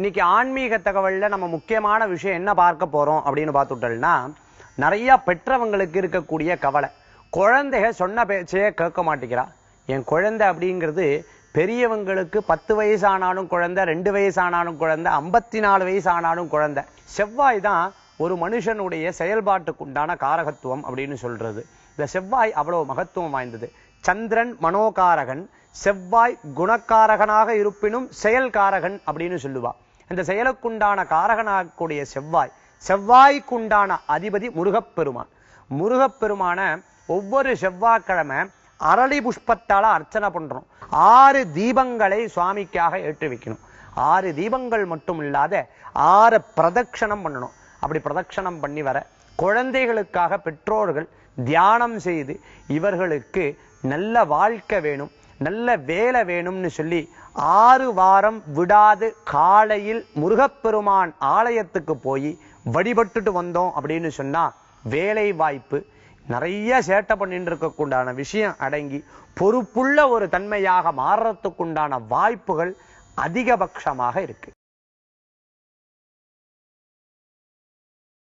இன்னைக்கு ஆன்மீக தகவல்ல நம்ம முக்கியமான விஷயம் என்ன பார்க்க போறோம் அப்படின்னு பார்த்துட்டோம்னா நிறைய பெற்றவங்களுக்கு இருக்கக்கூடிய கவலை. குழந்தைக சொன்ன பேச்சையே கேட்க மாட்டேங்கிறா. என் குழந்தை அப்படிங்கிறது பெரியவங்களுக்கு பத்து வயசு ஆனாலும் குழந்தை ரெண்டு வயசு ஆனாலும் குழந்தை ஐம்பத்தி நாலு வயசு ஆனாலும் குழந்தை. செவ்வாய் தான் ஒரு மனுஷனுடைய செயல்பாட்டுக்கு உண்டான காரகத்துவம் அப்படின்னு சொல்றது. இந்த செவ்வாய் அவ்வளவு மகத்துவம் வாய்ந்தது. சந்திரன் மனோகாரகன் செவ்வாய் குணக்காரகனாக இருப்பினும் செயல்காரகன் அப்படின்னு சொல்லுவா. இந்த செயலுக்குண்டான காரகனாகக்கூடிய செவ்வாய் செவ்வாய்க்குண்டான அதிபதி முருகப்பெருமான். முருகப்பெருமான ஒவ்வொரு செவ்வாய்க்கிழமை அரளி புஷ்பத்தால் அர்ச்சனை பண்றோம். ஆறு தீபங்களை சுவாமிக்காக ஏற்றி வைக்கணும். ஆறு தீபங்கள் மட்டும் இல்லாத ஆறு பிரதட்சணம் பண்ணணும். அப்படி பிரதட்சணம் பண்ணி வர குழந்தைகளுக்காக பெற்றோர்கள் தியானம் செய்து இவர்களுக்கு நல்ல வாழ்க்கை வேணும். நல்ல வேலை வேணும்னு சொல்லி ஆறு வாரம் விடாது காலையில் முருகப்பெருமான் ஆலயத்துக்கு போய் வழிபட்டுட்டு வந்தோம் அப்படின்னு சொன்னால் வேலை வாய்ப்பு. நிறைய சேட்டை பண்ணிட்டு இருக்கக்குண்டான விஷயம் அடங்கி பொறுப்புள்ள ஒரு தன்மையாக மாறுறதுக்குண்டான வாய்ப்புகள் அதிகபட்சமாக இருக்கு.